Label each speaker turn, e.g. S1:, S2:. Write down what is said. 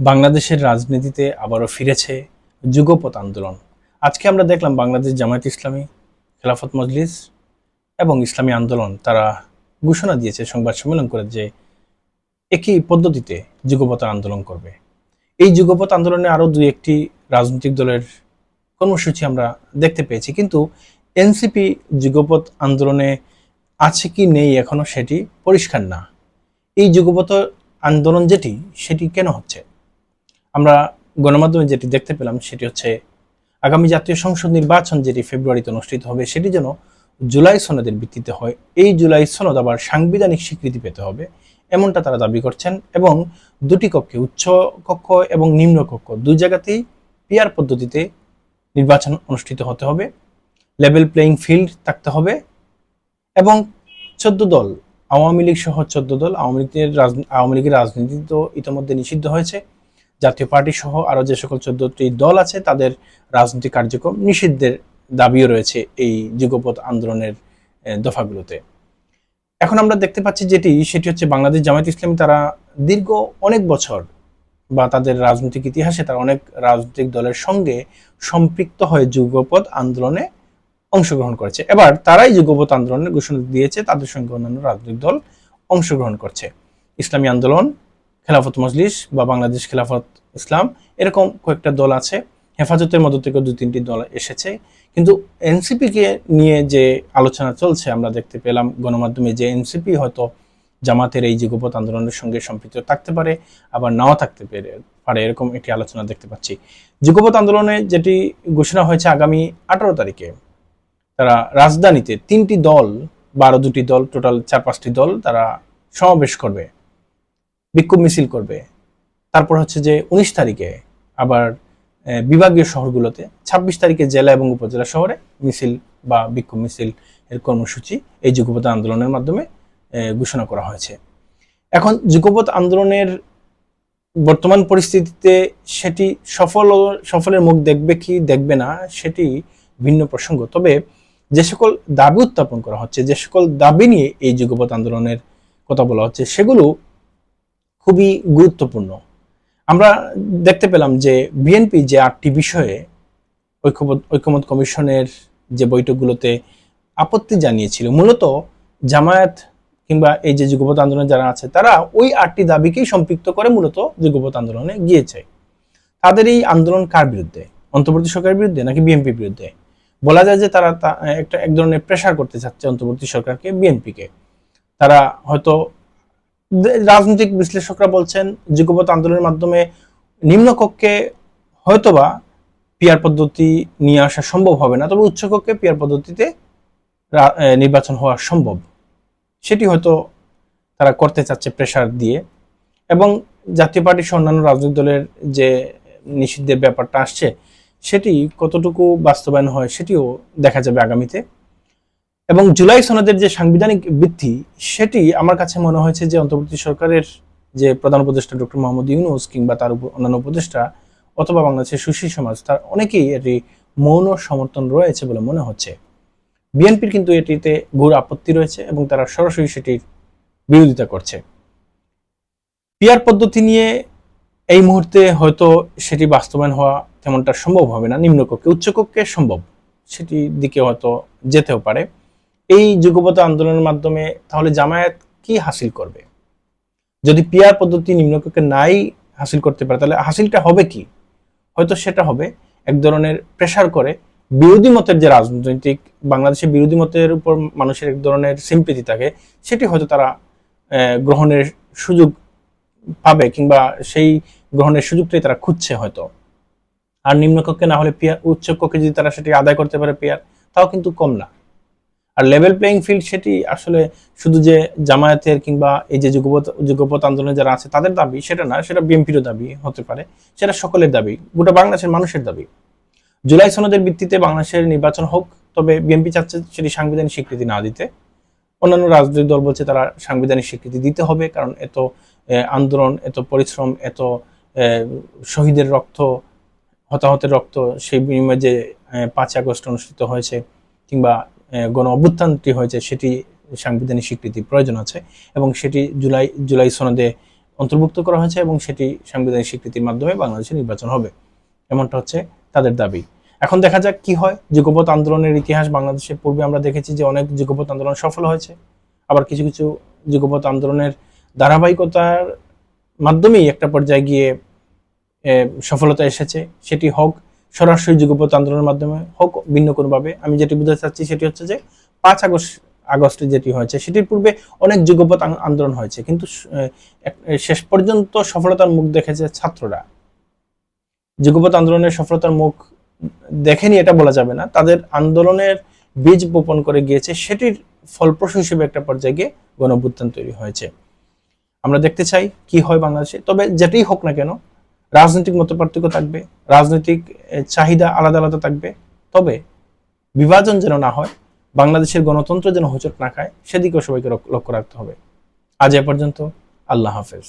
S1: বাংলাদেশের রাজনীতিতে আবারও ফিরেছে যুগপথ আন্দোলন। আজকে আমরা দেখলাম বাংলাদেশ জামায়াত ইসলামী, খেলাফত মজলিস এবং ইসলামী আন্দোলন। তারা ঘোষণা দিয়েছে সংবাদ সম্মেলন করে যে একই পদ্ধতিতে যুগপৎ আন্দোলন করবে। এই যুগপথ আন্দোলনে আরও দুই একটি রাজনৈতিক দলের কর্মসূচি আমরা দেখতে পেয়েছি। কিন্তু এনসিপি যুগপথ আন্দোলনে আছে কি নেই এখনও সেটি পরিষ্কার না। এই যুগপৎ আন্দোলন যেটি, সেটি কেন হচ্ছে? আমরা গণমাধ্যমে যেটি দেখতে পেলাম সেটি হচ্ছে আগামী জাতীয় সংসদ নির্বাচন যেটি ফেব্রুয়ারিতে অনুষ্ঠিত হবে, সেটি যেন জুলাই সনদের ভিত্তিতে হয়। এই জুলাই সনদ আবার সাংবিধানিক স্বীকৃতি পেতে হবে, এমনটা তারা দাবি করছেন এবং দুটি কক্ষে, উচ্চ কক্ষ এবং নিম্ন কক্ষ, দুই জায়গাতেই পিয়ার পদ্ধতিতে নির্বাচন অনুষ্ঠিত হতে হবে লেভেল প্লেয়িং ফিল্ড থাকতে হবে এবং চোদ্দ দল, আওয়ামী লীগ সহ চোদ্দ দল, আওয়ামী লীগের আওয়ামী লীগের রাজনীতি তো ইতিমধ্যে নিষিদ্ধ হয়েছে। জাতীয় পার্টি সহ আরও যে সকল চোদ্দটি দল আছে, তাদের রাজনৈতিক কার্যক্রম নিষিদ্ধের দাবিও রয়েছে এই যুগপৎ আন্দোলনের দফাগুলোতে। এখন আমরা দেখতে পাচ্ছি যেটি, সেটি হচ্ছে বাংলাদেশ জামায়াত ইসলামী তারা দীর্ঘ অনেক বছর বা তাদের রাজনৈতিক ইতিহাসে তারা অনেক রাজনৈতিক দলের সঙ্গে সম্পৃক্ত হয়ে যুগপৎ আন্দোলনে অংশগ্রহণ করেছে। এবার তারাই যুগপৎ আন্দোলনের ঘোষণা দিয়েছে, তাদের সঙ্গে অন্যান্য রাজনৈতিক দল অংশগ্রহণ করছে। ইসলামী আন্দোলন খেলাফত মজলিস বা বাংলাদেশ খেলাফত ইসলাম, এরকম কয়েকটা দল আছে। হেফাজতের মধ্য থেকে দু তিনটি দল এসেছে। কিন্তু এনসিপিকে নিয়ে যে আলোচনা চলছে, আমরা দেখতে পেলাম গণমাধ্যমে যে এনসিপি হয়তো জামাতের এই যুগপৎ আন্দোলনের সঙ্গে সম্পৃক্ত থাকতে পারে, আবার নাও থাকতে পেরে পারে, এরকম একটি আলোচনা দেখতে পাচ্ছি। যুগপৎ আন্দোলনে যেটি ঘোষণা হয়েছে আগামী আঠারো তারিখে, তারা রাজধানীতে তিনটি দল, বারো দুটি দল, টোটাল চার পাঁচটি দল তারা সমাবেশ করবে। বিক্ষোভ মিছিল করবে। তারপর হচ্ছে যে উনিশ তারিখে আবার বিভাগীয় শহরগুলোতে ছাব্বিশ তারিখে জেলা এবং উপজেলা শহরে মিছিল বা বিক্ষোভ মিছিল এর কর্মসূচি এই যুগপৎ আন্দোলনের মাধ্যমে ঘোষণা করা হয়েছে। এখন যুগপৎ আন্দোলনের বর্তমান পরিস্থিতিতে সেটি সফল সফলের মুখ দেখবে কি দেখবে না সেটি ভিন্ন প্রসঙ্গ। তবে যে সকল দাবি উত্থাপন করা হচ্ছে, যে সকল দাবি নিয়ে এই যুগপৎ আন্দোলনের কথা বলা হচ্ছে, সেগুলো খুবই গুরুত্বপূর্ণ। আমরা দেখতে পেলাম যে বিএনপি যে আটটি বিষয়ে ঐক্যমত ঐক্যমত কমিশনের যে বৈঠকগুলোতে আপত্তি জানিয়েছিল, মূলত জামায়াত কিংবা এই যে যুগপৎ আন্দোলনে যারা আছে, তারা ওই আটটি দাবিকেই সম্পৃক্ত করে মূলত যুগপৎ আন্দোলনে গিয়েছে। তাদের এই আন্দোলন কার বিরুদ্ধে? অন্তর্বর্তী সরকারের বিরুদ্ধে নাকি বিএনপির বিরুদ্ধে? বলা যায় যে তারা একটা, এক ধরনের প্রেশার করতে চাচ্ছে অন্তর্বর্তী সরকারকে বিএনপিকে তারা হয়তো রাজনৈতিক বিশ্লেষকরা বলছেন, যুগপৎ আন্দোলনের মাধ্যমে নিম্নকক্ষে হয়তোবা পিয়ার পদ্ধতি নিয়ে আসা সম্ভব হবে না, তবে উচ্চকক্ষে পিয়ার পদ্ধতিতে নির্বাচন হওয়া সম্ভব। সেটি হয়তো তারা করতে চাচ্ছে প্রেশার দিয়ে। এবং জাতীয় পার্টি সহ অন্যান্য রাজনৈতিক দলের যে নিষিদ্ধের ব্যাপারটা আসছে, সেটি কতটুকু বাস্তবায়ন হয় সেটিও দেখা যাবে আগামীতে। এবং জুলাই সনদের যে সাংবিধানিক ভিত্তি, সেটি আমার কাছে মনে হয়েছে যে অন্তর্বর্তী সরকারের যে প্রধান উপদেষ্টা ডক্টর মোহাম্মদ ইউনুস কিংবা তার অন্যান্য উপদেষ্টা অথবা বাংলাদেশের সুশীল সমাজ, তার অনেকেই এটি মৌন সমর্থন রয়েছে বলে মনে হচ্ছে। বিএনপির কিন্তু এটিতে ঘোর আপত্তি রয়েছে এবং তারা সরাসরি সেটির বিরোধিতা করছে। পিয়ার পদ্ধতি নিয়ে এই মুহূর্তে হয়তো সেটি বাস্তবায়ন হওয়া তেমনটা সম্ভব হবে না। নিম্নকক্ষে, উচ্চকক্ষে সম্ভব। সেটির দিকে হয়তো যেতেও পারে। এই যুগপত আন্দোলনের মাধ্যমে তাহলে জামায়াত কি হাসিল করবে? যদি পিয়ার পদ্ধতি নিম্নকক্ষে নাই হাসিল করতে পারে, তাহলে হাসিলটা হবে কি? হয়তো সেটা হবে এক ধরনের প্রেশার করে বিরোধী মতের যে রাজনৈতিক বাংলাদেশের বিরোধী মতের উপর মানুষের এক ধরনের সিম্পিতি থাকে, সেটি হয়তো তারা গ্রহণের সুযোগ পাবে কিংবা সেই গ্রহণের সুযোগটাই তারা খুঁজছে হয়তো। আর নিম্নকক্ষে না হলে পিয়ার, উচ্চকক্ষে যদি তারা সেটি আদায় করতে পারে পিয়ার, তাও কিন্তু কম না। আর লেভেল প্লেইং ফিল্ড সেটি আসলে শুধু যে জামায়াতের কিংবা এই যে যুগপথ যুগপথ আন্দোলনে যারা আছে, তাদের দাবি সেটা না, সেটা বিএনপিরও দাবি হতে পারে, সেটা সকলের দাবি, গোটা বাংলাদেশের মানুষের দাবি। জুলাই সনদের ভিত্তিতে বাংলাদেশের নির্বাচন হোক, তবে বিএনপি চাচ্ছে সেটি সাংবিধানিক স্বীকৃতি না দিতে। অন্যান্য রাজনৈতিক দল বলছে তারা সাংবিধানিক স্বীকৃতি দিতে হবে, কারণ এত আন্দোলন, এত পরিশ্রম, এত শহীদের রক্ত, হতাহতের রক্ত, সেই বিনিময়ে যে পাঁচ আগস্ট অনুষ্ঠিত হয়েছে, কিংবা গণ অভ্যুত্থানটি হয়েছে, সেটি সাংবিধানিক স্বীকৃতি প্রয়োজন আছে এবং সেটি জুলাই জুলাই সনদে অন্তর্ভুক্ত করা হয়েছে এবং সেটি সাংবিধানিক স্বীকৃতির মাধ্যমে বাংলাদেশে নির্বাচন হবে। এমনটা হচ্ছে তাদের দাবি। এখন দেখা যাক কি হয়। যুগপথ আন্দোলনের ইতিহাস বাংলাদেশের পূর্বে আমরা দেখেছি যে অনেক যুগপথ আন্দোলন সফল হয়েছে। আবার কিছু কিছু যুগপথ আন্দোলনের ধারাবাহিকতার মাধ্যমেই একটা পর্যায়ে গিয়ে সফলতা এসেছে। সেটি হোক সরাসরি যুগপথ আন্দোলনের মাধ্যমে হোক, ভিন্ন কোনোভাবে, আমি যেটি বুঝতে চাচ্ছি সেটি হচ্ছে যে পাঁচ আগস্ট, আগস্টে যেটি হয়েছে, সেটির পূর্বে অনেক যুগপথ আন- আন্দোলন হয়েছে, কিন্তু শেষ পর্যন্ত সফলতার মুখ দেখেছে ছাত্ররা। যুগপথ আন্দোলনের সফলতার মুখ দেখেনি, এটা বলা যাবে না। তাদের আন্দোলনের বীজ বপন করে গিয়েছে, সেটির ফলপ্রসূ হিসেবে একটা পর্যায়ে গিয়ে তৈরি হয়েছে। আমরা দেখতে চাই কি হয় বাংলাদেশে, তবে যেটাই হোক না কেন রাজনৈতিক মত পার্থক্য থাকবে, রাজনৈতিক চাহিদা আলাদা আলাদা থাকবে। তবে বিভাজন যেন না হয়, বাংলাদেশের গণতন্ত্র যেন হোঁচট না খায়, সেদিকেও সবাইকে লক্ষ্য রাখতে হবে। আজ এ পর্যন্ত, আল্লাহ হাফেজ।